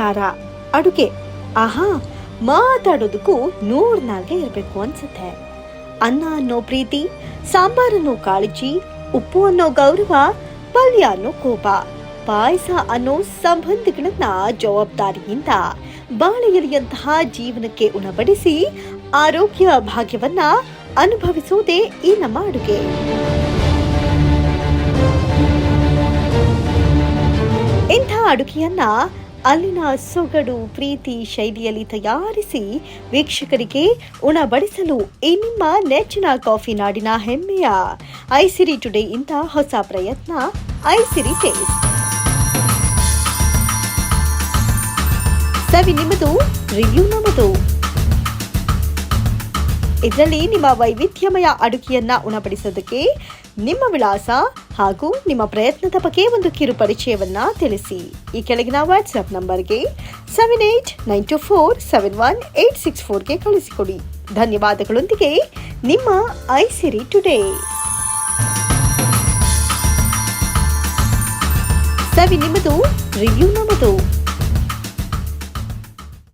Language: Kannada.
ಆಹಾರ ಅಡುಗೆ. ಆಹಾ, ಮಾತಾಡೋದಕ್ಕೂ ನೂರ್ ನಾಲ್ಗೆ ಇರಬೇಕು ಅನ್ಸುತ್ತೆ. ಅನ್ನ ಅನ್ನೋ ಪ್ರೀತಿ ಸಾಂಬಾರನ್ನೋ ಕಾಳಜಿ, ಉಪ್ಪು ಅನ್ನೋ ಗೌರವ, ಪಲ್ಯ ಅನ್ನೋ ಕೋಪ. ಪಾಯಸ ಅನ್ನೋ ಸಂಬಂಧಗಳನ್ನ ಜವಾಬ್ದಾರಿಯಿಂದ ಬಾಳೆಯಲಿಯಂತಹ ಜೀವನಕ್ಕೆ ಉಣಬಡಿಸಿ ಆರೋಗ್ಯ ಭಾಗ್ಯವನ್ನ ಅನುಭವಿಸುವುದೇ ಈ ನಮ್ಮ ಅಡುಗೆ. ಇಂಥ ಅಡುಗೆಯನ್ನ ಅಲ್ಲಿನ ಸೊಗಡು ಪ್ರೀತಿ ಶೈಲಿಯಲ್ಲಿ ತಯಾರಿಸಿ ವೀಕ್ಷಕರಿಗೆ ಉಣಬಡಿಸಲು ಈ ನಿಮ್ಮ ನೆಚ್ಚಿನ ಕಾಫಿ ನಾಡಿನ ಹೆಮ್ಮೆಯ ಐಸಿರಿ ಟುಡೇ ಇಂತ ಹೊಸ ಪ್ರಯತ್ನ, ಐಸಿರಿ ಟೇಸ್ಟ್. ಸವಿ ನಿಮ್ಮದು, ರಿವ್ಯೂ ನಮ್ಮದು. ಇದರಲ್ಲಿ ನಿಮ್ಮ ವೈವಿಧ್ಯಮಯ ಅಡುಗೆಯನ್ನ ಉಣಬಡಿಸೋದಕ್ಕೆ ನಿಮ್ಮ ವಿಳಾಸ ಹಾಗೂ ನಿಮ್ಮ ಪ್ರಯತ್ನದ ಬಗ್ಗೆ ಒಂದು ಕಿರು ಪರಿಚಯವನ್ನ ತಿಳಿಸಿ. ಈ ಕೆಳಗಿನ ವಾಟ್ಸ್ಆಪ್ ನಂಬರ್ಗೆ seven eight nine two four seven one eight six ಫೋರ್ಗೆ ಕಳಿಸಿಕೊಡಿ. ಧನ್ಯವಾದಗಳೊಂದಿಗೆ ನಿಮ್ಮ ಐಸಿರಿ ಟುಡೇ. ಸವಿ ನಿಮ್ಮದು ರಿವ್ಯೂ ನಮ್ಮದು.